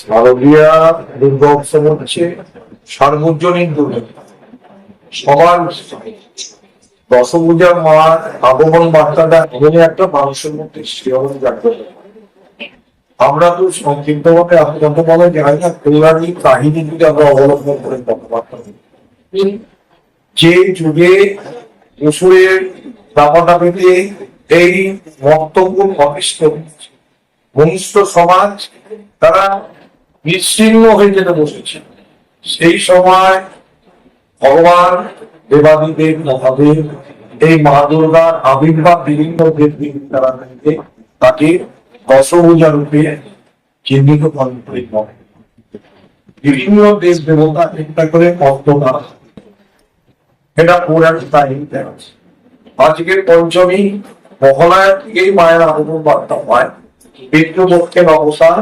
শারদীয়া দুর্গা উৎসব হচ্ছে সার্বজনীন দুর্গা সবার আগমন বার্তাটা এমনই একটা মানুষের মধ্যে আমরা তো সংক্ষিপ্ত ভাবে আপনার বলা যায় না, পৌরাণিক কাহিনী যদি আমরা অবলম্বন করে কথা পারতাম যে যুগে অসুরের দাপাটা পেতে এই বক্তব্য ঘনিষ্ঠ ঘনিষ্ঠ সমাজ, তারা বিচ্ছিন্ন হয়ে যেতে বসেছে। সেই সময় ভগবান দেবাদিদেব, মহাদেব, এই মা দুর্গার আবির্ভাব বিভিন্ন দেব দেবী তারা থেকে তাকে দশভূজা রূপে চিহ্নিত করেন বিভিন্ন দেশ দেবতা একটা করে তারা এটা পুরাণ কাহিনীতে আছে আজকের পঞ্চমী মহালয়া থেকেই মায়ের আগমন বার্তা হয়। পিতৃপক্ষে অবসান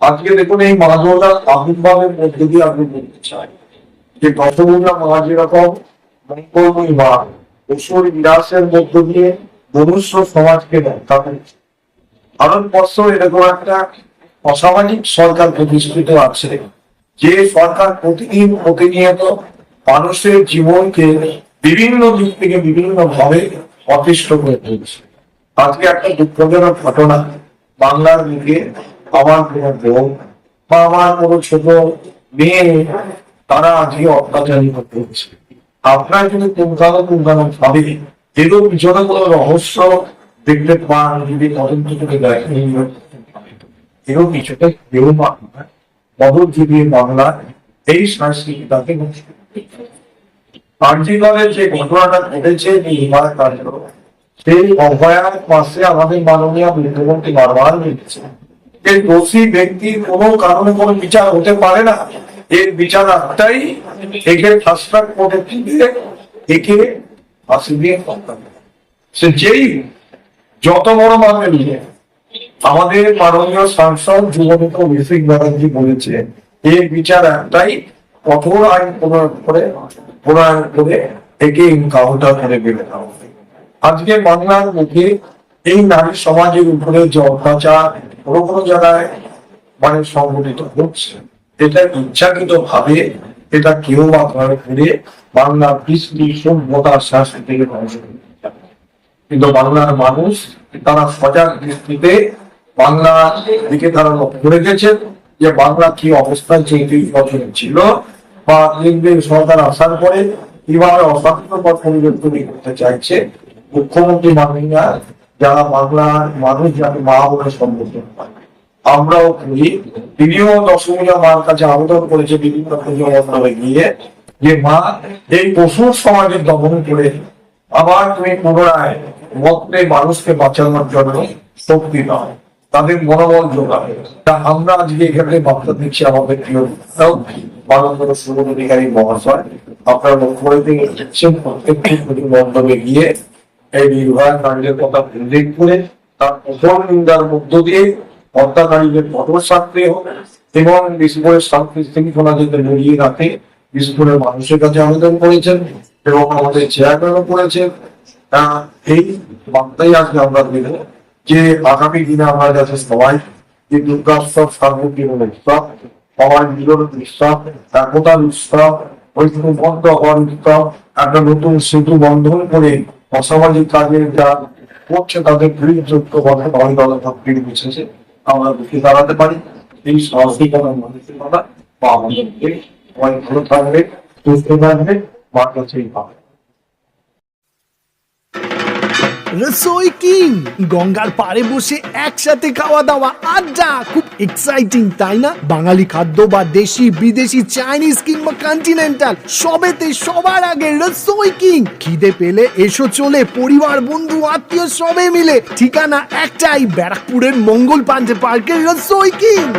আজকে দেখুন এই দিয়ে বলতে চাই যে মা যেরকম মঙ্গলময়ী মা বিনাশের মধ্য দিয়ে মনুষ্য সমাজকে করেছে। ভারতবর্ষ এরকম একটা অসামাজিক সরকার প্রতিষ্ঠিত আছে, যে সরকার প্রতিদিন প্রতিনিয়ত মানুষের জীবনকে বিভিন্ন দিক থেকে বিভিন্ন ভাবে অতিষ্ঠ করে তুলছে। আজকে একটা দুঃখজনক ঘটনা বাংলার দিকে আমার কোনো বোন বা আমার কোনো ছোট মেয়ে, তারা আজকে অত্যাচারিত করছে আপনার যদি পুঙ্খানো পুঙ্খানো ভাবে এগুলো পিছনে কোনো রহস্য দেখতে পান, যদি তদন্ত করে দেখেন, কেউ কিছুটা কেউ বাংলা বদল জীবী বাংলা এই সংস্কৃতিটাকে কার্যকরের যে ঘটনাটা ঘটেছে নির্মাণ কাণ্ড, সেই অভয়ার পাশে আমাদের মাননীয় মুখ্যমন্ত্রী বারবার লিখেছে যে দোষী ব্যক্তির কোনো কারণে কোনো বিচার হতে পারে না, এর বিচার একে করে দিয়ে একে ফাঁসি দিয়ে সে যেই যত বড় মানুষ আমাদের মাননীয় সাংসদ যুবনেতা অভিষেক ব্যানার্জি বলেছে, এর বিচার একটাই কঠোর আইন প্রণয়ন করে প্রণয়ন করে করে বেড়ে দেওয়া আজকে বাংলার মুখে এই নারী সমাজের উপরে যে অত্যাচার কোনো কোনো জায়গায় মানে সংগঠিত হচ্ছে, এটা ইচ্ছাকৃত ভাবে এটা কেউ বা ঘরে ফিরে বাংলার কৃষ্টি সভ্যতার সংস্কৃতিকে ধ্বংস কিন্তু বাংলার মানুষ তারা সজাগ দৃষ্টিতে বাংলার দিকে তারা লক্ষ্য রেখেছেন যে বাংলা কি চৌত্রিশ বছর ছিল বা কেন্দ্রের সরকার আসার পরে কীভাবে অস্বাস্থ্যকর পরিবেশ তৈরি করতে চাইছে, মুখ্যমন্ত্রী মাননীয়া যারা বাংলার মানুষ যাতে মা বলে সম্বোধন আমরাও করি তিনিও দশমীরা মার কাছে আবেদন করেছে বিভিন্ন মণ্ডপে গিয়ে যে, মা, এই পশুর সমাজের দমন করে আবার তুমি পুনরায় মতে মানুষকে বাঁচানোর জন্য শক্তি দাও। তাদের মনোবল যোগাবে। তা আমরা আজকে এখানে বার্তা দিচ্ছি আমাদের প্রিয় মাননীয় সুবোধ অধিকারী মহাশয়, আপনার মুখ্যমন্ত্রী এসেছেন প্রত্যেকটি পুজো মণ্ডপে গিয়ে এই নির্ভয়া কাণ্ডের কথা উল্লেখ করে তার প্রথম নিন্দার মধ্য দিয়ে হত্যাকারীদের কঠোর শাস্তি হোক, এবং বিশেষ করে শান্তি শৃঙ্খলা যাতে নড়িয়ে রাখে। বিশেষ করে মানুষের কাছে আবেদন করেছেন এবং আমাদের চেয়ারম্যানও করেছেন। এই বার্তাই আজকে আমরা দেব। যে আগামী দিনে আমরা যাতে সবাই যে দুর্গা উৎসব সার্বজনীন উৎসব সবাই মিলন উৎসব একতার উৎসব ঐক্যবদ্ধ হওয়ার উৎসব একটা নতুন সেতু বন্ধন করে অসামাজিক কাজের যা করছে তাদের বিরুদ্ধ কথা দল দল ফিরে বুঝেছে আমরা রুখে দাঁড়াতে পারি। এই সাহসিকতা মানসিকতা বা আমাদেরকে সবাই ভালো থাকবে, সুস্থ থাকবে, মার কাছেই পাবে রসোই কিং। গঙ্গার পাড়ে বসে একসাথে খাওয়া দাওয়া। আড্ডা খুব এক্সাইটিং তাই না? বাঙালি খাদ্য বা দেশি, বিদেশি চাইনিজ কিংবা কন্টিনেন্টাল সবেতে সবার আগে রসোই কিং। খিদে পেলে এসো চলে, পরিবার, বন্ধু, আত্মীয় সবে মিলে। ঠিকানা একটাই, ব্যারাকপুরের মঙ্গল পান্ডে পার্কের রসোই কিং।